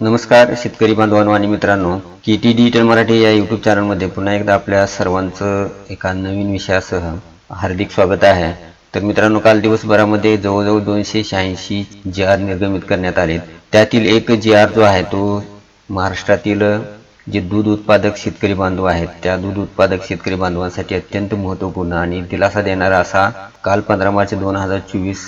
नमस्कार शेतकरी बांधवांनो आणि मित्रांनो के टी डिजिटल मराठी या यूट्यूब चॅनलमध्ये पुन्हा एकदा आपल्या सर्वांचं एका नवीन विषयासह हार्दिक स्वागत आहे. तर मित्रांनो काल दिवसभरामध्ये जवळजवळ दोनशे शहाऐंशी जी आर निर्गमित करण्यात आले. त्यातील एक जी आर जो आहे तो महाराष्ट्रातील जे दूध उत्पादक शेतकरी बांधव आहेत त्या दूध उत्पादक शेतकरी बांधवांसाठी अत्यंत महत्त्वपूर्ण आणि दिलासा देणारा असा काल पंधरा मार्च दोन हजार चोवीस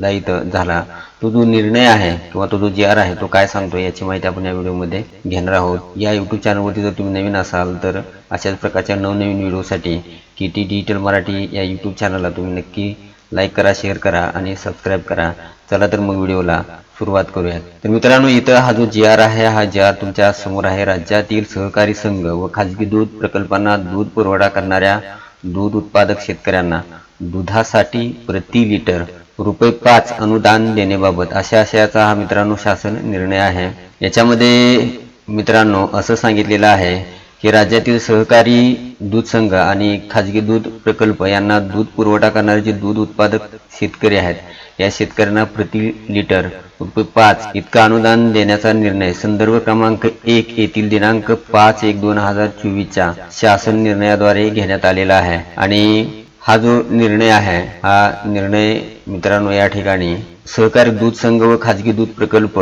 दायित्व झाला. तो जो निर्णय आहे किंवा तो जो जी आर आहे तो काय सांगतो याची माहिती आपण या व्हिडिओमध्ये घेणार आहोत. या यूट्यूब चॅनलवरती जर तुम्ही नवीन असाल तर अशाच प्रकारच्या नवनवीन व्हिडिओसाठी के टी डिजिटल मराठी या यूट्यूब चॅनलला तुम्ही नक्की लाईक करा शेअर करा आणि सबस्क्राईब करा. चला तर मग व्हिडिओला सुरुवात करूयात. तर मित्रांनो इथं हा जो जी आर आहे हा जी आर तुमच्यासमोर आहे. राज्यातील सहकारी संघ व खाजगी दूध प्रकल्पांना दूध पुरवठा करणाऱ्या दूध उत्पादक शेतकऱ्यांना दुधासाठी प्रति लिटर रुपये पाच अनुदान देण्याबाबत. अशा आशयाचा हा मित्रांनो शासन निर्णय आहे. याच्यामध्ये मित्रांनो असं सांगितलेलं आहे की राज्यातील सहकारी दूध संघ आणि खाजगी दूध प्रकल्प यांना दूध पुरवठा करणारे जे दूध उत्पादक शेतकरी आहेत या शेतकऱ्यांना प्रति लिटर रुपये पाच इतका अनुदान देण्याचा निर्णय संदर्भ क्रमांक एक येथील दिनांक पाच एक दोन हजार चोवीसच्या शासन निर्णयाद्वारे घेण्यात आलेला आहे. आणि हा जो निर्णय आहे हा निर्णय मित्रांनो या ठिकाणी सहकारी दूध संघ व खाजगी दूध प्रकल्प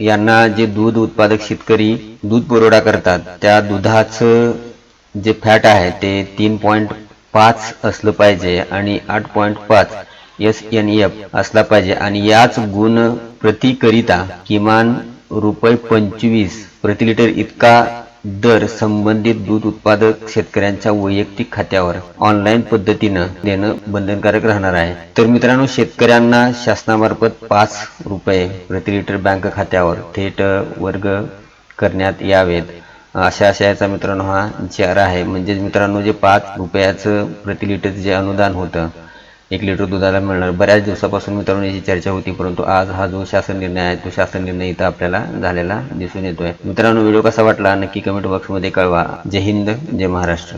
यांना जे दूध उत्पादक शेतकरी दूध पुरवठा करतात त्या दुधाचं जे फॅट आहे ते तीन पॉईंट पाच असलं पाहिजे आणि आठ पॉईंट पाच एस एन एफ असला पाहिजे. आणि याच गुण प्रतिकरिता किमान रुपये पंचवीस प्रति लिटर इतका दर संबंधित दूध उत्पादक शेतकऱ्यांच्या वैयक्तिक खात्यावर ऑनलाईन पद्धतीनं देणं बंधनकारक राहणार आहे. तर मित्रांनो शेतकऱ्यांना शासनामार्फत पाच रुपये प्रति लिटर बँक खात्यावर थेट वर्ग करण्यात यावेत. अशा आशयाचा मित्रांनो हा जी आहे. म्हणजेच मित्रांनो जे पाच रुपयाचं प्रति लिटर जे अनुदान होतं एक लिटर दुधाला मिळणार. बऱ्याच दिवसापासून मित्रांनो याची चर्चा होती परंतु आज हा जो शासन निर्णय आहे तो शासन निर्णय इथं आपल्याला झालेला दिसून येतोय. मित्रांनो व्हिडिओ कसा वाटला? नक्की कमेंट बॉक्समध्ये कळवा. जय हिंद जय महाराष्ट्र.